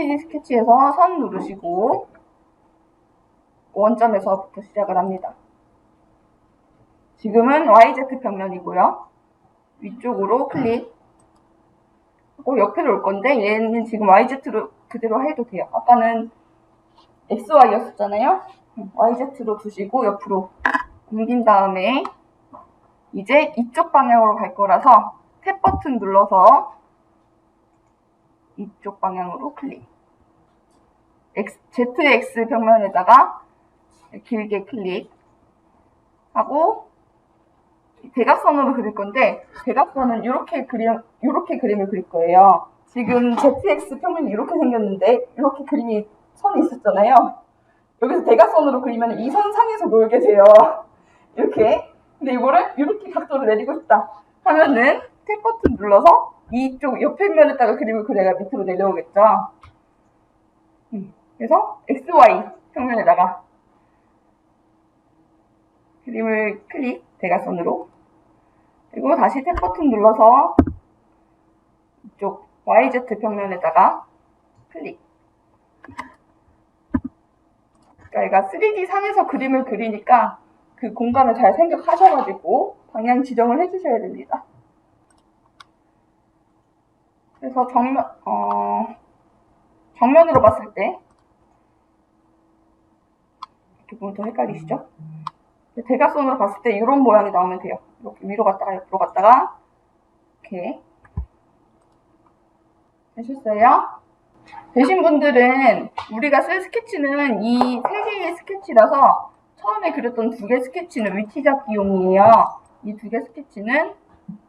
3D 스케치에서 선 누르시고 원점에서부터 시작을 합니다. 지금은 YZ 평면이고요. 위쪽으로 클릭 하고 옆에로 올 건데 얘는 지금 YZ로 그대로 해도 돼요. 아까는 XY였었잖아요. YZ로 두시고 옆으로 옮긴 다음에 이제 이쪽 방향으로 갈 거라서 탭 버튼 눌러서 이쪽 방향으로 클릭. ZX 평면에다가 길게 클릭하고 대각선으로 그릴 건데 대각선은 이렇게 그림 이렇게 그림을 그릴 거예요. 지금 ZX 평면이 이렇게 생겼는데 이렇게 그림이 선이 있었잖아요. 여기서 대각선으로 그리면 이 선 상에서 놀게 돼요. 이렇게. 근데 이거를 이렇게 각도를 내리고 싶다 하면은 탭 버튼 눌러서 이쪽 옆에 면에다가 그림을 그려야 밑으로 내려오겠죠. 음, 그래서 XY 평면에다가 그림을 클릭 대각선으로 그리고 다시 탭 버튼 눌러서 이쪽 YZ 평면에다가 클릭 그러니까 얘가 3D 상에서 그림을 그리니까 그 공간을 잘 생각하셔가지고 방향 지정을 해주셔야 됩니다. 그래서 정면, 어, 정면으로 봤을 때 이렇게 보면 더 헷갈리시죠? 대각선으로 봤을 때 이런 모양이 나오면 돼요. 이렇게 위로 갔다가 옆으로 갔다가 이렇게 되셨어요? 되신 분들은 우리가 쓸 스케치는 이 세 개의 스케치라서 처음에 그렸던 두 개 스케치는 위치 잡기용이에요. 이 두 개 스케치는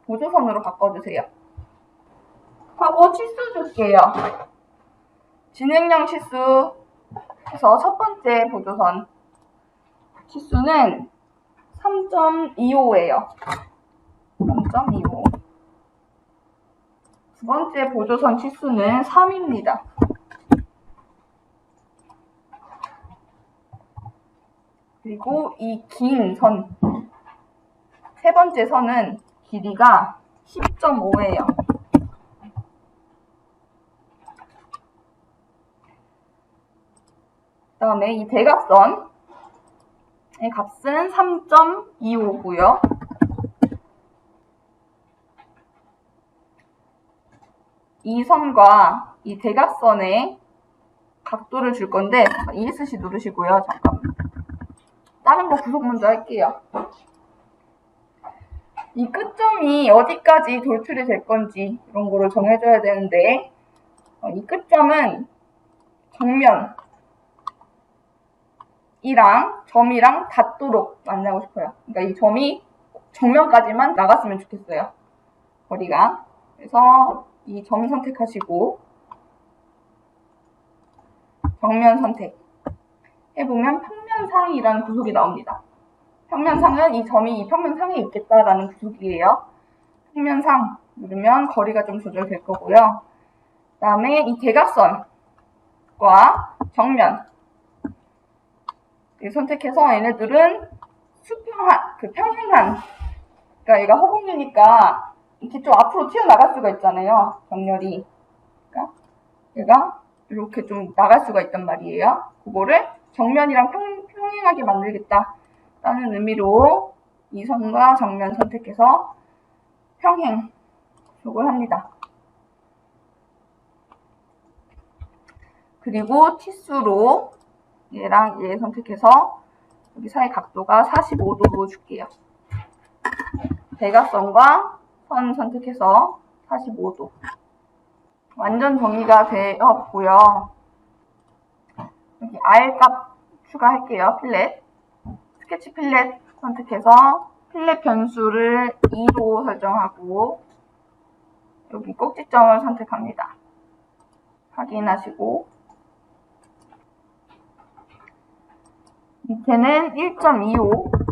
보조선으로 바꿔주세요. 하고 치수 줄게요. 진행형 치수 해서 첫 번째 보조선 치수는 3.25예요. 3.25. 두 번째 보조선 치수는 3입니다. 그리고 이 긴 선, 세 번째 선은 길이가 10.5예요. 그 다음에 이 대각선의 값은 3.25고요. 이 선과 이 대각선의 각도를 줄 건데 ESC 누르시고요. 잠깐만. 다른 거 구속 먼저 할게요. 이 끝점이 어디까지 돌출이 될 건지 이런 거를 정해줘야 되는데 어, 이 끝점은 정면 이랑 점이랑 닿도록 만나고 싶어요. 그러니까 이 점이 정면까지만 나갔으면 좋겠어요. 거리가. 그래서 이 점 선택하시고 정면 선택 해보면 평면상이라는 구속이 나옵니다. 평면상은 이 점이 이 평면상에 있겠다라는 구속이에요. 평면상 누르면 거리가 좀 조절될 거고요. 그 다음에 이 대각선과 정면 선택해서 얘네들은 수평한, 그 평행한 그러니까 얘가 허공이니까 이렇게 좀 앞으로 튀어나갈 수가 있잖아요. 정렬이. 그러니까 얘가 이렇게 좀 나갈 수가 있단 말이에요. 그거를 정면이랑 평, 평행하게 만들겠다 라는 의미로 이 선과 정면 선택해서 평행 구속을 합니다. 그리고 치수로 얘랑 얘 선택해서 여기 사이 각도가 45도로 줄게요. 대각선과 선 선택해서 45도. 완전 정리가 되었고요. 여기 R 값 추가할게요. 필렛. 스케치 필렛 선택해서 필렛 변수를 2로 설정하고 여기 꼭지점을 선택합니다. 확인하시고 밑에는 1.25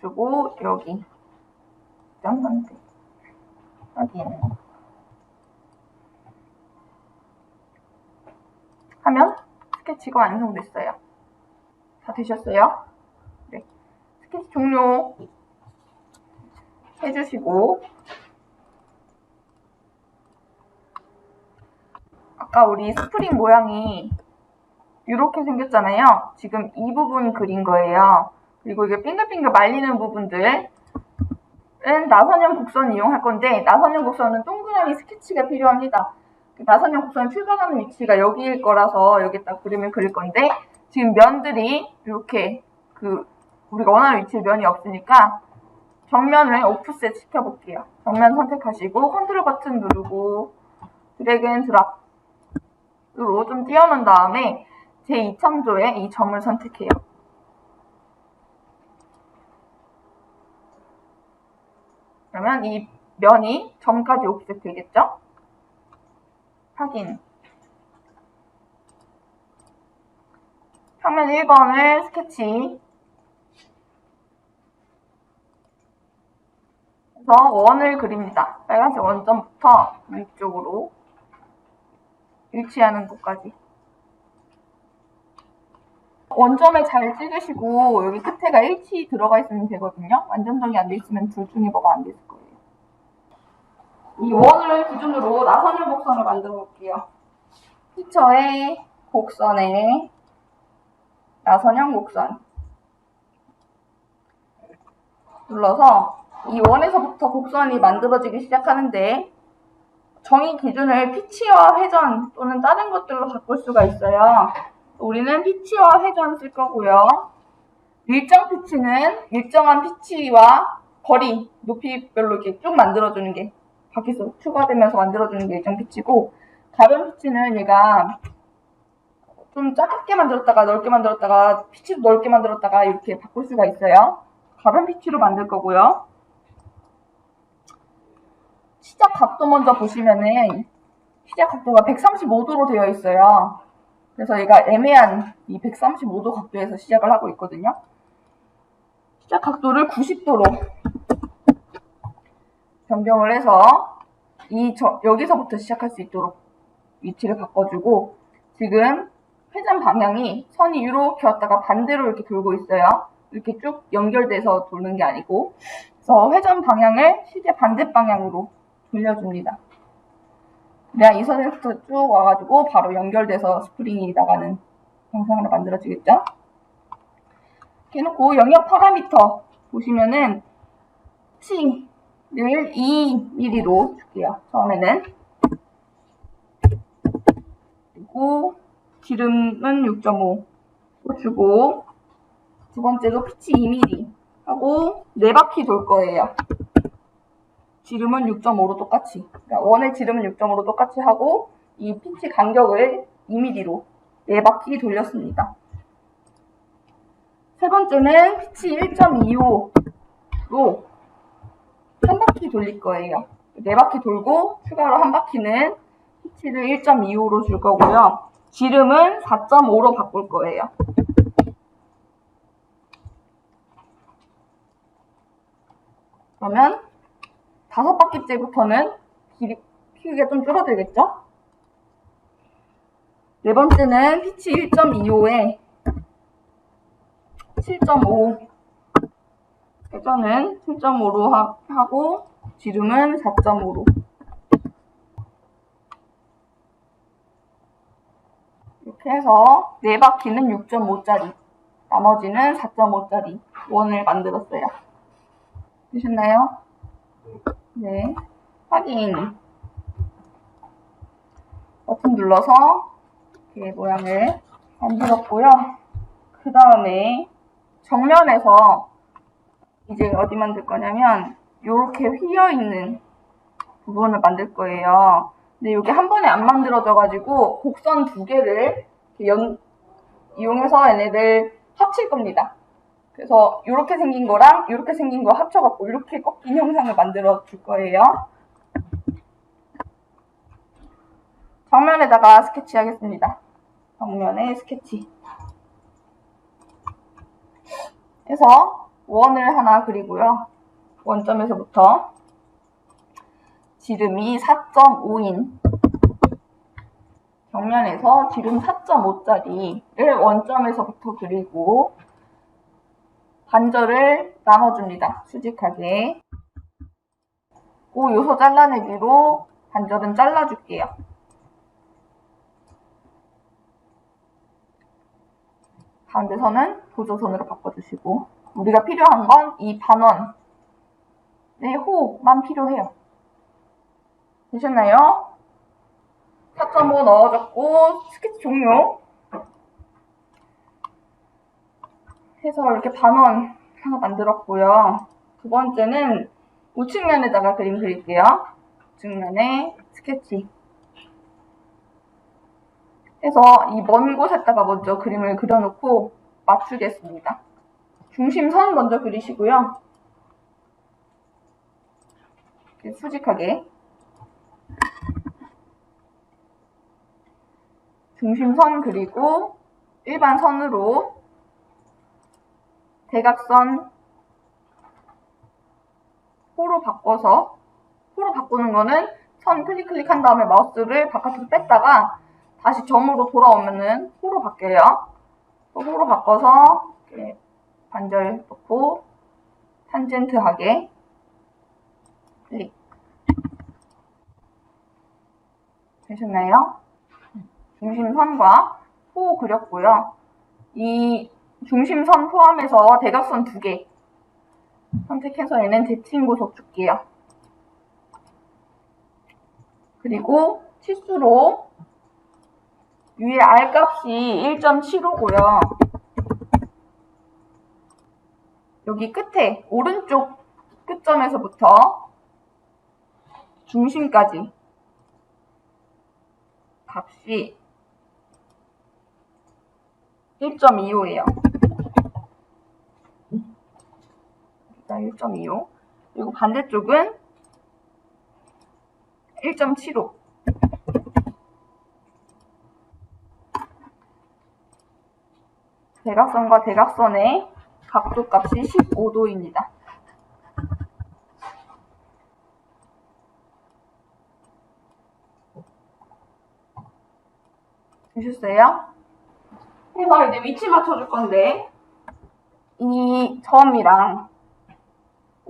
주고 여기 점 선택 확인 하면 스케치가 완성됐어요. 다 되셨어요? 네. 스케치 종료 해주시고 아까 우리 스프링 모양이 이렇게 생겼잖아요. 지금 이 부분 그린 거예요. 그리고 이게 빙글빙글 말리는 부분들은 나선형 곡선 이용할 건데 나선형 곡선은 동그라미 스케치가 필요합니다. 그 나선형 곡선 출발하는 위치가 여기일 거라서 여기다 그림을 그릴 건데 지금 면들이 이렇게 그 우리가 원하는 위치에 면이 없으니까 정면을 오프셋 시켜볼게요. 정면 선택하시고 컨트롤 버튼 누르고 드래그 앤 드랍으로 좀 띄워놓은 다음에 제2참조에 이 점을 선택해요. 그러면 이 면이 점까지 오프셋 되겠죠? 확인. 평면 1번을 스케치. 그래서 원을 그립니다. 빨간색 원점부터 위쪽으로 일치하는 곳까지. 원점에 잘 찍으시고 여기 끝에가 H 들어가 있으면 되거든요. 완전 정이 안 돼 있으면 둘 중에 뭐가 안 됐을 거예요. 이 원을 기준으로 나선형 곡선을 만들어 볼게요. 피처의 곡선에 나선형 곡선 눌러서 이 원에서부터 곡선이 만들어지기 시작하는데 정의 기준을 피치와 회전 또는 다른 것들로 바꿀 수가 있어요. 우리는 피치와 회전 쓸 거고요. 일정 피치는 일정한 피치와 거리, 높이별로 이렇게 쭉 만들어주는 게 밖에서 추가되면서 만들어주는 게 일정 피치고 가변 피치는 얘가 좀 작게 만들었다가 넓게 만들었다가 피치도 넓게 만들었다가 이렇게 바꿀 수가 있어요. 가변 피치로 만들 거고요. 시작 각도 먼저 보시면은 시작 각도가 135도로 되어 있어요. 그래서 얘가 애매한 이 135도 각도에서 시작을 하고 있거든요. 시작 각도를 90도로 변경을 해서 이 저- 여기서부터 시작할 수 있도록 위치를 바꿔주고 지금 회전 방향이 선이 이렇게 왔다가 반대로 이렇게 돌고 있어요. 이렇게 쭉 연결돼서 도는 게 아니고 그래서 회전 방향을 시제 반대 방향으로 돌려줍니다. 그래야 이 선에서부터 쭉 와가지고 바로 연결돼서 스프링이 나가는 형상으로 만들어지겠죠? 이렇게 해놓고 영역 파라미터 보시면은 T를 2mm로 줄게요. 처음에는 그리고 기름은 6.5 주고 두 번째도 피치 2mm 하고 네 바퀴 돌 거예요. 지름은 6.5로 똑같이 그러니까 원의 지름은 6.5로 똑같이 하고 이 피치 간격을 2mm로 네 바퀴 돌렸습니다. 세 번째는 피치 1.25로 한 바퀴 돌릴 거예요. 네 바퀴 돌고 추가로 한 바퀴는 피치를 1.25로 줄 거고요. 지름은 4.5로 바꿀 거예요. 그러면 다섯 바퀴째부터는 길이, 크기가 좀 줄어들겠죠? 네 번째는 피치 1.25에 7.5 회전은 7.5로 하고 지름은 4.5로 이렇게 해서 네 바퀴는 6.5짜리 나머지는 4.5짜리 원을 만들었어요. 되셨나요? 네. 확인. 버튼 눌러서 이렇게 모양을 만들었고요. 그 다음에 정면에서 이제 어디 만들 거냐면 이렇게 휘어 있는 부분을 만들 거예요. 근데 이게 한 번에 안 만들어져가지고 곡선 두 개를 연, 이용해서 얘네들 합칠 겁니다. 그래서 이렇게 생긴 거랑 이렇게 생긴 거 합쳐갖고 이렇게 꺾인 형상을 만들어 줄 거예요. 정면에다가 스케치 하겠습니다. 정면에 스케치. 해서 원을 하나 그리고요. 원점에서부터 지름이 4.5인 정면에서 지름 4.5짜리를 원점에서부터 그리고 관절을 나눠줍니다. 수직하게. 오 요소 잘라내기로 관절은 잘라줄게요. 가운데서는 보조선으로 바꿔주시고 우리가 필요한 건 이 반원의 네, 호흡만 필요해요. 되셨나요? 4.5 넣어줬고 스케치 종료 해서 이렇게 반원 하나 만들었고요. 두 번째는 우측면에다가 그림 그릴게요. 우측면에 스케치 해서 이 먼 곳에다가 먼저 그림을 그려놓고 맞추겠습니다. 중심선 먼저 그리시고요. 수직하게 중심선 그리고 일반 선으로 대각선 호로 바꿔서 호로 바꾸는 거는 선 클릭 클릭한 다음에 마우스를 바깥으로 뺐다가 다시 점으로 돌아오면은 호로 바뀌어요. 또 호로 바꿔서 반절 놓고 탄젠트하게 클릭 되셨나요? 중심선과 호 그렸고요. 이 중심선 포함해서 대각선 두 개 선택해서 얘는 대칭고속 줄게요. 그리고 치수로 위에 R 값이 1.75고요. 여기 끝에 오른쪽 끝점에서부터 중심까지 값이 1.25예요. 여기가 1.25. 그리고 반대쪽은 1.75. 대각선과 대각선의 각도 값이 15도입니다. 되셨어요? 그래서 이제 위치 맞춰줄 건데 이 점이랑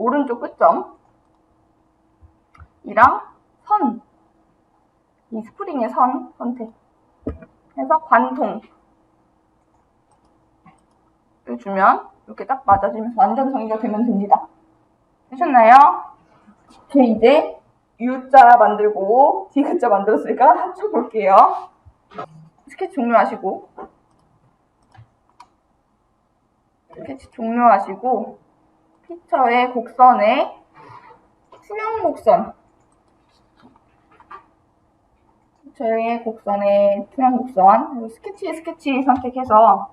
오른쪽 끝점 이랑 선, 이 스프링의 선 선택 해서 관통 을 주면 이렇게 딱 맞아지면서 완전 정리가 되면 됩니다. 되셨나요? 저 이제 U자 만들고 D자 만들었으니까 합쳐볼게요. 스케치 종료하시고 스케치 종료하시고 피처의 곡선에 투영 곡선 피처의 곡선에 투영 곡선 스케치 스케치 선택해서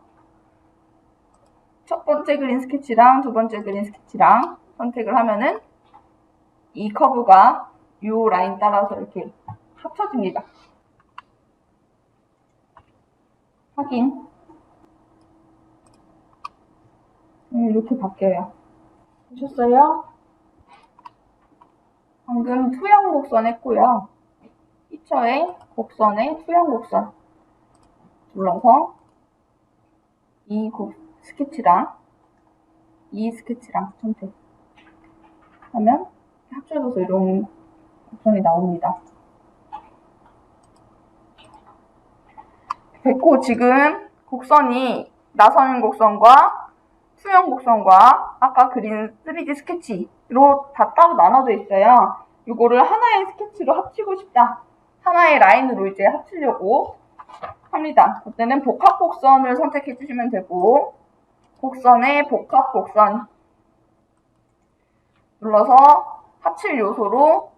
첫 번째 그린 스케치랑 두 번째 그린 스케치랑 선택을 하면은 이 커브가 이 라인 따라서 이렇게 합쳐집니다. 확인. 음, 이렇게 바뀌어요. 보셨어요? 방금 투영 곡선 했고요. 피처의 곡선에 투영 곡선 눌러서 이 곡, 스케치랑 이 스케치랑 선택 하면 합쳐져서 이런 곡선이 나옵니다. 됐고 지금 곡선이 나선 곡선과 수영 곡선과 아까 그린 3D 스케치로 다 따로 나눠져 있어요. 이거를 하나의 스케치로 합치고 싶다. 하나의 라인으로 이제 합치려고 합니다. 그때는 복합 곡선을 선택해 주시면 되고 곡선의 복합 곡선 눌러서 합칠 요소로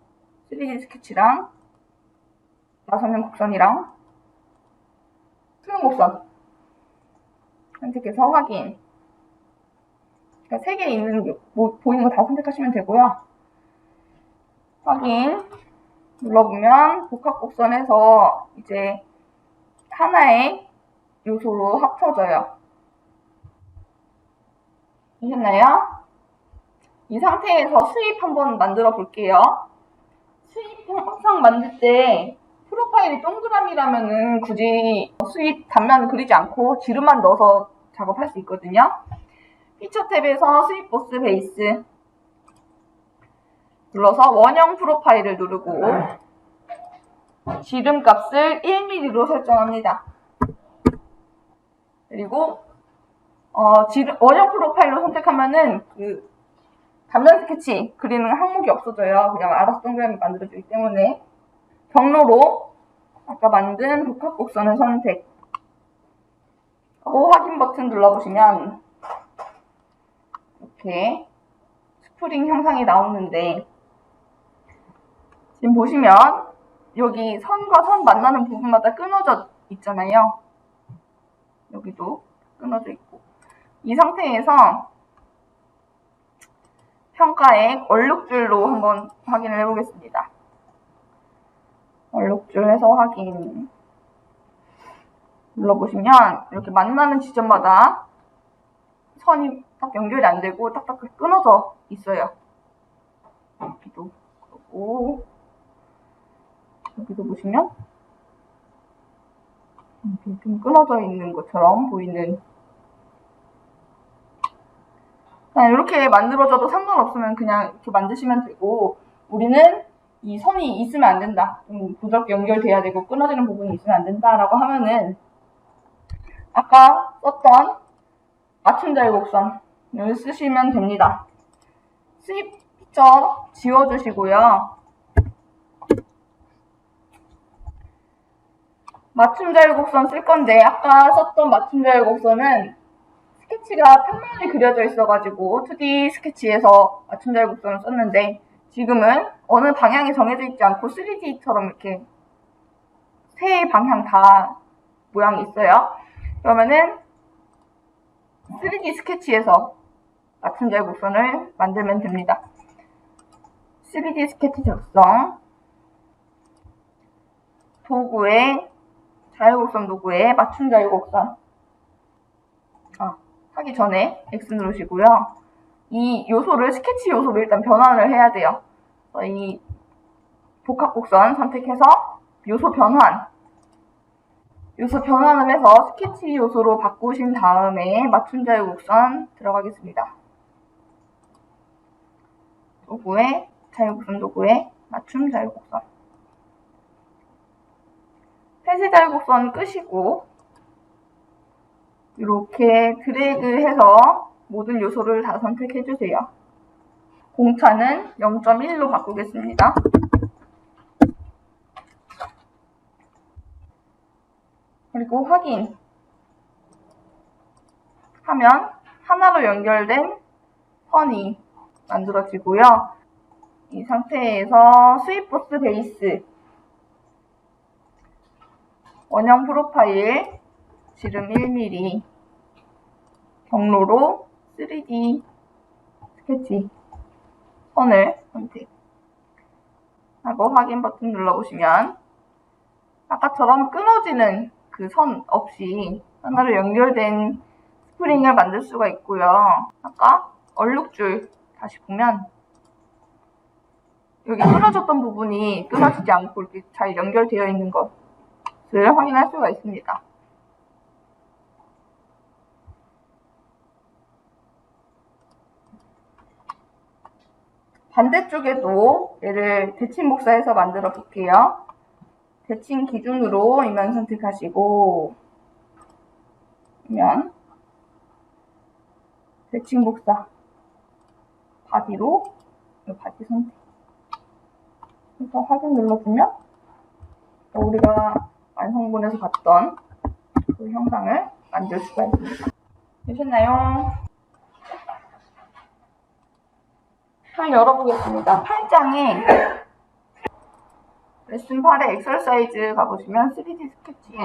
3D 스케치랑 나선형 곡선이랑 수영 곡선 선택해서 확인 그러니까 세개 있는 게 뭐, 보이는 거 다 선택하시면 되고요. 확인 눌러보면 복합 곡선에서 이제 하나의 요소로 합쳐져요. 되셨나요? 이 상태에서 수입 한번 만들어 볼게요. 수입 항상 만들 때 프로파일이 동그라미라면은 굳이 수입 단면을 그리지 않고 지름만 넣어서 작업할 수 있거든요. 피처 탭에서 수입 보스 베이스 눌러서 원형 프로파일을 누르고 지름 값을 1mm로 설정합니다. 그리고 어, 지- 원형 프로파일로 선택하면은 그 단면 스케치 그리는 항목이 없어져요. 그냥 알아서 동그라미 만들어주기 때문에 경로로 아까 만든 복합곡선을 선택 하고 확인 버튼 눌러보시면 이렇게 스프링 형상이 나오는데 지금 보시면 여기 선과 선 만나는 부분마다 끊어져 있잖아요. 여기도 끊어져 있고 이 상태에서 평가액 얼룩줄로 한번 확인을 해보겠습니다. 얼룩줄 해서 확인 눌러보시면 이렇게 만나는 지점마다 선이 딱 연결이 안 되고 딱딱 끊어져 있어요. 여기도 그러고 여기도 보시면 이렇게 좀 끊어져 있는 것처럼 보이는 이렇게 만들어져도 상관없으면 그냥 이렇게 만드시면 되고 우리는 이 선이 있으면 안 된다. 좀 부드럽게 연결돼야 되고 끊어지는 부분이 있으면 안 된다라고 하면은 아까 썼던 맞춤 자유곡선 을 쓰시면 됩니다. 스입 피처 지워주시고요. 맞춤 자유곡선 쓸 건데 아까 썼던 맞춤 자유곡선은 스케치가 평면이 그려져 있어가지고 2D 스케치에서 맞춤 자유곡선을 썼는데 지금은 어느 방향이 정해져 있지 않고 3D처럼 이렇게 세 방향 다 모양이 있어요. 그러면은 3D 스케치에서 맞춤 자유곡선을 만들면 됩니다. 3D 스케치 작성 도구에 자유곡선 도구에 맞춤 자유곡선 아, 하기 전에 X 누르시고요. 이 요소를 스케치 요소로 일단 변환을 해야 돼요. 이 복합곡선 선택해서 요소 변환 요소 변환을 해서 스케치 요소로 바꾸신 다음에 맞춤 자유곡선 들어가겠습니다. 도구에 자유곡선 도구에 맞춤 자유곡선 폐쇄 자유곡선 끄시고 이렇게 드래그해서 모든 요소를 다 선택해 주세요. 공차는 0.1로 바꾸겠습니다. 그리고 확인 하면 하나로 연결된 선이 만들어지고요. 이 상태에서 스윗보스 베이스 원형 프로파일 지름 1mm 경로로 3D 스케치 선을 선택하고 확인 버튼 눌러보시면 아까처럼 끊어지는 그 선 없이 하나로 연결된 스프링을 만들 수가 있고요. 아까 얼룩줄 다시 보면 여기 끊어졌던 부분이 끊어지지 않고 이렇게 잘 연결되어 있는 것을 확인할 수가 있습니다. 반대쪽에도 얘를 대칭 복사해서 만들어 볼게요. 대칭 기준으로 이면 선택하시고 이면 대칭 복사 바디로 이 바디 선택 그래서 확인 눌러주면 우리가 완성본에서 봤던 그 형상을 만들 수가 있습니다. 되셨나요? 잘 열어보겠습니다. 8장에 레슨 8의 엑설사이즈 가보시면 3D 스케치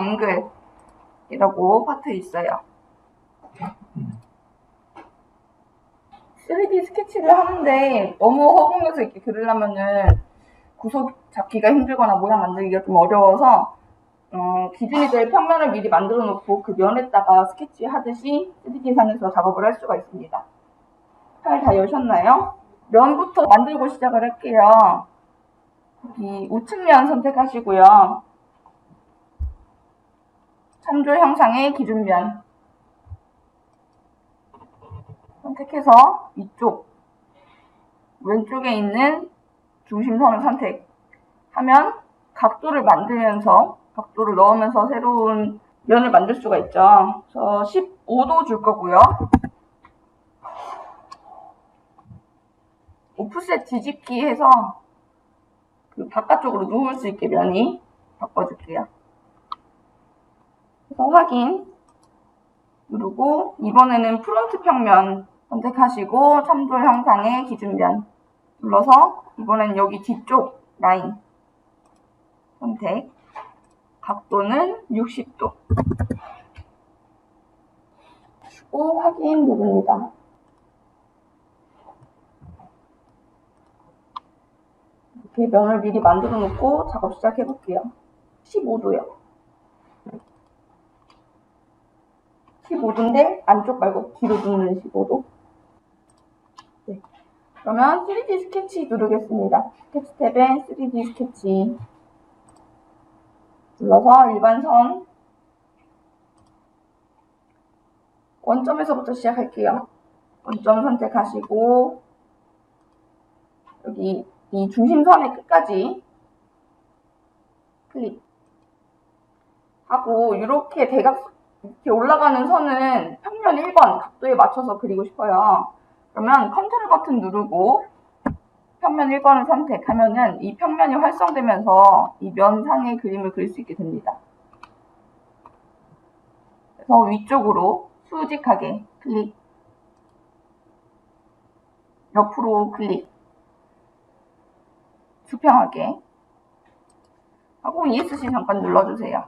앵글이라고 파트 있어요. 3D 스케치를 하는데 너무 허공에서 이렇게 그리려면은 구속 잡기가 힘들거나 모양 만들기가 좀 어려워서 어, 기준이 될 평면을 미리 만들어 놓고 그 면에다가 스케치 하듯이 3D상에서 작업을 할 수가 있습니다. 팔 다 여셨나요? 면부터 만들고 시작을 할게요. 여기 우측 면 선택하시고요. 참조 형상의 기준면 선택해서 이쪽 왼쪽에 있는 중심선을 선택하면 각도를 만들면서 각도를 넣으면서 새로운 면을 만들 수가 있죠. 그래서 15도 줄 거고요. 오프셋 뒤집기 해서 그 바깥쪽으로 누울 수 있게 면이 바꿔줄게요. 그래서 확인 누르고 이번에는 프론트 평면 선택하시고 참조 형상의 기준면 눌러서 이번엔 여기 뒤쪽 라인 선택 각도는 60도 주고 확인 누릅니다. 이렇게 면을 미리 만들어 놓고 작업 시작해 볼게요. 15도요. 15도인데 안쪽 말고 뒤로 누르는 15도. 네. 그러면 3D 스케치 누르겠습니다. 스케치 탭에 3D 스케치 눌러서 일반 선 원점에서부터 시작할게요. 원점 선택하시고 여기 이 중심선의 끝까지 클릭 하고 이렇게 대각 이렇게 올라가는 선은 평면 1번 각도에 맞춰서 그리고 싶어요. 그러면 컨트롤 버튼 누르고 평면 1번을 선택하면은 이 평면이 활성되면서 이 면 상의 그림을 그릴 수 있게 됩니다. 그래서 위쪽으로 수직하게 클릭 옆으로 클릭 수평하게 하고 ESC 잠깐 눌러주세요.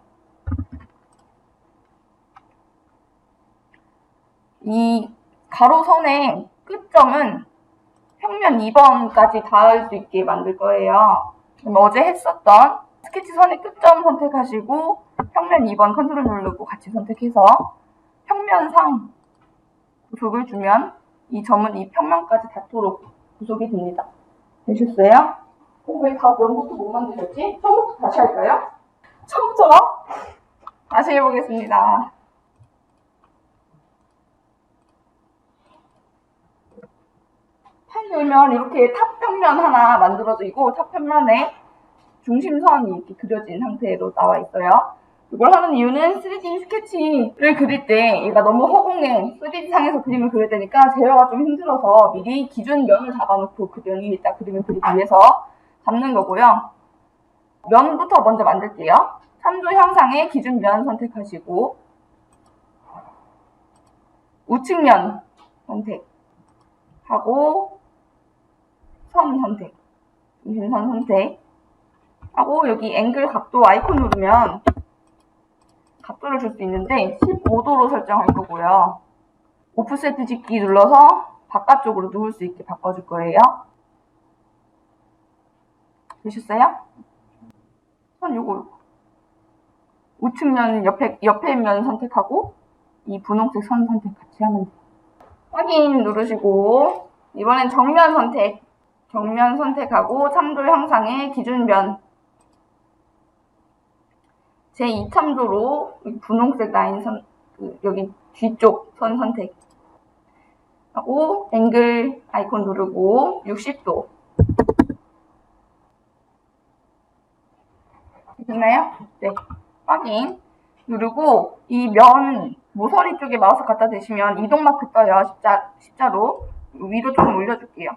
이 가로선의 끝점은 평면 2번까지 닿을 수 있게 만들 거예요. 그럼 어제 했었던 스케치 선의 끝점 선택하시고 평면 2번 컨트롤 누르고 같이 선택해서 평면상 구속을 주면 이 점은 이 평면까지 닿도록 구속이 됩니다. 되셨어요? 어, 왜다 면부터 못 만드셨지? 처음부터 다시 할까요? 처음부터? 다시 해보겠습니다. 판 열면 이렇게 탑 평면 하나 만들어지고 탑 평면에 중심선이 이렇게 그려진 상태로 나와 있어요. 이걸 하는 이유는 3D 스케치를 그릴 때 얘가 너무 허공에 3D 상에서 그림을 그릴 때니까 제어가 좀 힘들어서 미리 기준 면을 잡아놓고 그 면 위에 딱 그림을 그리기 위해서 잡는 거고요. 면부터 먼저 만들게요. 참조 형상의 기준 면 선택하시고 우측면 선택하고 선 선택, 중심선 선택 하고 여기 앵글 각도 아이콘 누르면 각도를 줄 수 있는데 15도로 설정할 거고요. 오프셋 뒤집기 눌러서 바깥쪽으로 누울 수 있게 바꿔줄 거예요. 되셨어요? 선 요거 우측 면 옆에 옆에 면 선택하고 이 분홍색 선 선택 같이 하면 돼요. 확인 누르시고 이번엔 정면 선택 정면 선택하고 참조 형상의 기준면 제2참조로 분홍색 라인 선 그, 여기 뒤쪽 선 선택 하고 앵글 아이콘 누르고 60도. 됐나요? 네. 확인. 누르고 이 면 모서리 쪽에 마우스 갖다 대시면 이동 마크 떠요. 십자, 십자로. 위로 좀 올려줄게요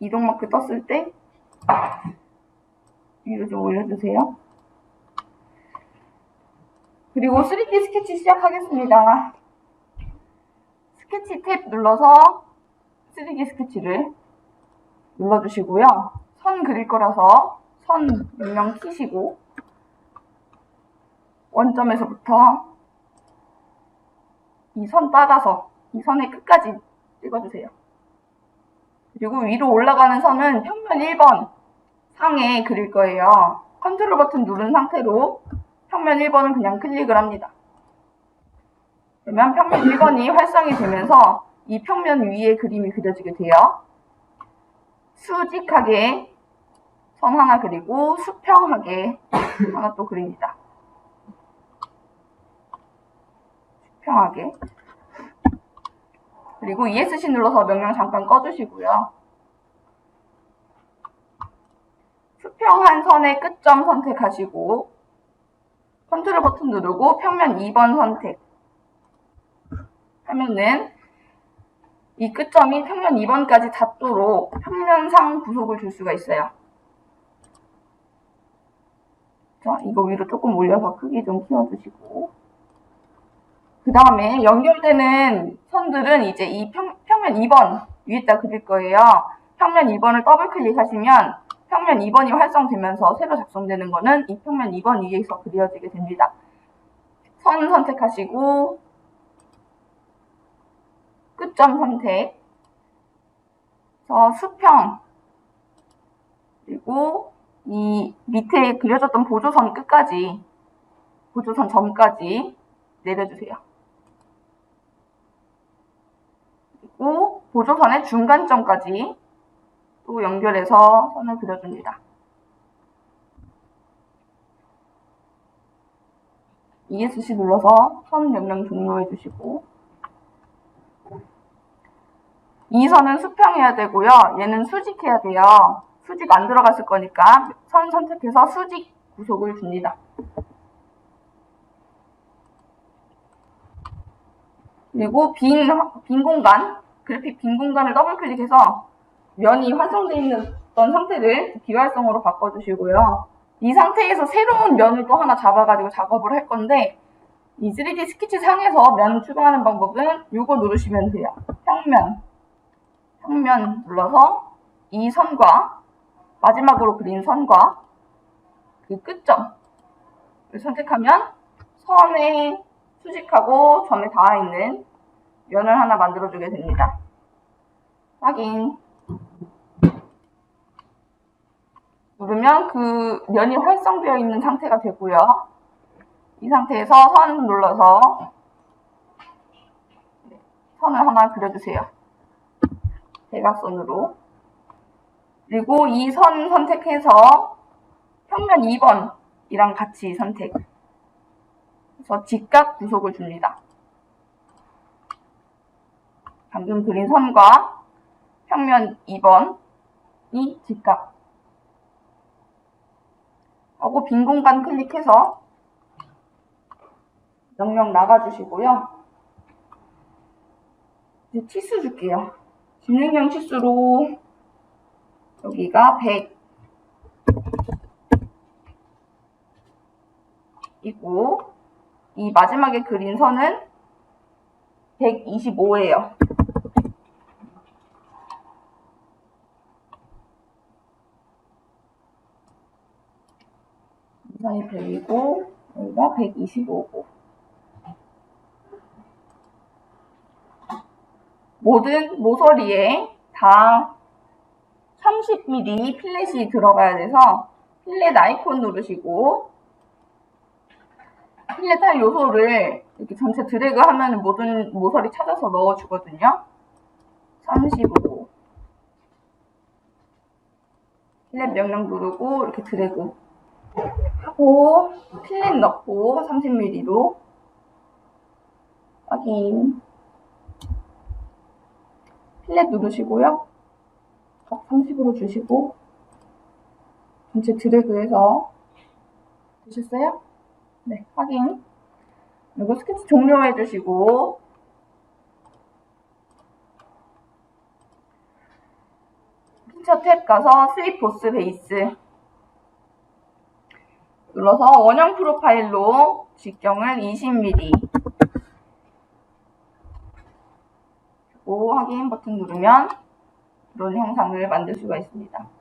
이동 마크 떴을 때 위로 좀 올려주세요. 그리고 3D 스케치 시작하겠습니다. 스케치 탭 눌러서 3D 스케치를 눌러주시고요. 선 그릴 거라서 선 명령 키시고 원점에서부터 이 선 따라서 이 선의 끝까지 찍어주세요. 그리고 위로 올라가는 선은 평면 1번 상에 그릴 거예요. 컨트롤 버튼 누른 상태로 평면 1번은 그냥 클릭을 합니다. 그러면 평면 1번이 활성이 되면서 이 평면 위에 그림이 그려지게 돼요. 수직하게 선 하나 그리고 수평하게 하나 또 그립니다. 수평하게. 그리고 ESC 눌러서 명령 잠깐 꺼주시고요. 수평한 선의 끝점 선택하시고 컨트롤 버튼 누르고 평면 2번 선택 하면은 이 끝점이 평면 2번까지 닿도록 평면상 구속을 줄 수가 있어요. 자, 이거 위로 조금 올려서 크기 좀 키워주시고. 그 다음에 연결되는 선들은 이제 이 평, 평면 2번 위에다 그릴 거예요. 평면 2번을 더블 클릭하시면 평면 2번이 활성되면서 새로 작성되는 거는 이 평면 2번 위에서 그려지게 됩니다. 선 선택하시고 끝점 선택 그래서 수평 그리고 이 밑에 그려졌던 보조선 끝까지 보조선 점까지 내려주세요. 그리고 보조선의 중간점까지 또 연결해서 선을 그려줍니다. ESC 눌러서 선 명령 종료해 주시고 이 선은 수평해야 되고요. 얘는 수직해야 돼요. 수직 안 들어갔을 거니까 선 선택해서 수직 구속을 줍니다. 그리고 빈, 빈 공간, 그래픽 빈 공간을 더블 클릭해서 면이 활성되어 있는 상태를 비활성으로 바꿔주시고요. 이 상태에서 새로운 면을 또 하나 잡아가지고 작업을 할 건데 이 3D 스케치 상에서 면 추가하는 방법은 이거 누르시면 돼요. 평면. 평면 눌러서 이 선과 마지막으로 그린 선과 그 끝점을 선택하면 선에 수직하고 점에 닿아 있는 면을 하나 만들어주게 됩니다. 확인. 누르면 그 면이 활성되어 있는 상태가 되고요. 이 상태에서 선 눌러서 선을 하나 그려주세요. 대각선으로. 그리고 이 선 선택해서 평면 2번이랑 같이 선택. 그래서 직각 구속을 줍니다. 방금 그린 선과 평면 2번이 직각. 하고 빈 공간 클릭해서 명령 나가주시고요. 이제 치수 줄게요. 진행형 치수로 여기가 100 이고 이 마지막에 그린 선은 125예요. 이 선이 100이고 여기가 125고. 모든 모서리에 다 30mm 필렛이 들어가야 돼서 필렛 아이콘 누르시고 필렛 할 요소를 이렇게 전체 드래그 하면 모든 모서리 찾아서 넣어주거든요. 35 필렛 명령 누르고 이렇게 드래그 하고 필렛 넣고 30mm로 확인 필렛 누르시고요. 각 30으로 주시고 전체 드래그해서 되셨어요? 네, 확인. 그리고 스케치 종료해 주시고 핀처 탭 가서 스윗 보스 베이스 눌러서 원형 프로파일로 직경을 20mm 그리고 확인 버튼 누르면 이런 형상을 만들 수가 있습니다.